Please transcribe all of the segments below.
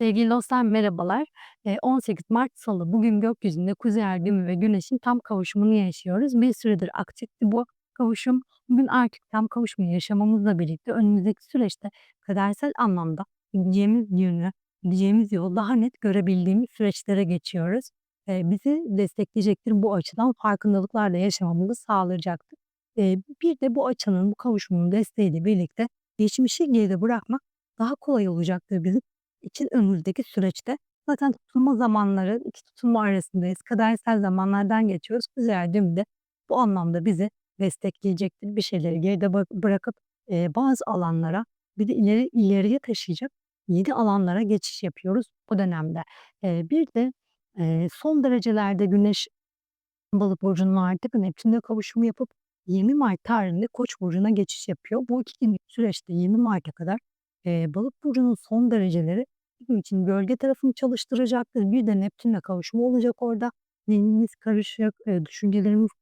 Sevgili dostlar merhabalar. Eee, 18 Mart Salı. Bugün gökyüzünde Kuzey Ay ve Güneş'in tam kavuşumunu yaşıyoruz. Bir süredir aktifti bu kavuşum. Bugün artık tam kavuşumu yaşamamızla birlikte önümüzdeki süreçte kadersel anlamda gideceğimiz yönü, gideceğimiz yolu daha net görebildiğimiz süreçlere geçiyoruz. Bizi destekleyecektir. Bu açıdan farkındalıklarla yaşamamızı sağlayacaktır. Bir de bu açının, bu kavuşumun desteğiyle birlikte geçmişi geride bırakmak daha kolay olacaktır bizim için önümüzdeki süreçte. Zaten tutulma zamanları, 2 tutulma arasındayız. Kadersel zamanlardan geçiyoruz. Düğümü de bu anlamda bizi destekleyecektir. Bir şeyleri geride bı bırakıp, eee, bazı alanlara bir de ileri ileriye taşıyacak yeni alanlara geçiş yapıyoruz bu dönemde. Eee, bir de, eee, son derecelerde Güneş Balık burcunun artık Neptün'le kavuşumu yapıp 20 Mart tarihinde Koç burcuna geçiş yapıyor. Bu 2 günlük süreçte 20 Mart'a kadar, eee, Balık burcunun son dereceleri bizim için gölge tarafını çalıştıracaktır. Bir de Neptün'le kavuşumu olacak orada. Zihnimiz karışık, eee, düşüncelerimizle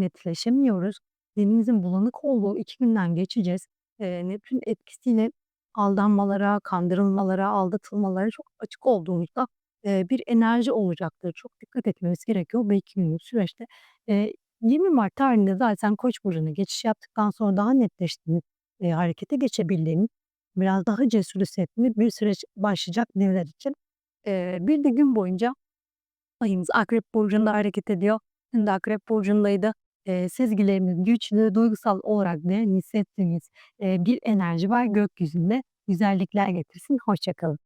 netleşemiyoruz. Zihnimizin bulanık olduğu 2 günden geçeceğiz. Eee, Neptün etkisiyle aldanmalara, kandırılmalara, aldatılmalara çok açık olduğumuzda, eee, bir enerji olacaktır. Çok dikkat etmemiz gerekiyor bu 2 günlük süreçte. Eee, 20 Mart tarihinde zaten Koç burcuna geçiş yaptıktan sonra daha netleştiğimiz, eee, harekete geçebildiğimiz, biraz daha cesur hissettiğimiz bir süreç başlayacak bizler için. Eee, bir de gün boyunca ayımız Akrep burcunda hareket ediyor. De Akrep burcundaydı. Eee, sezgilerimiz güçlü, duygusal olarak ne hissettiğimiz, eee, bir enerji var gökyüzünde. Güzellikler getirsin. Hoşça kalın.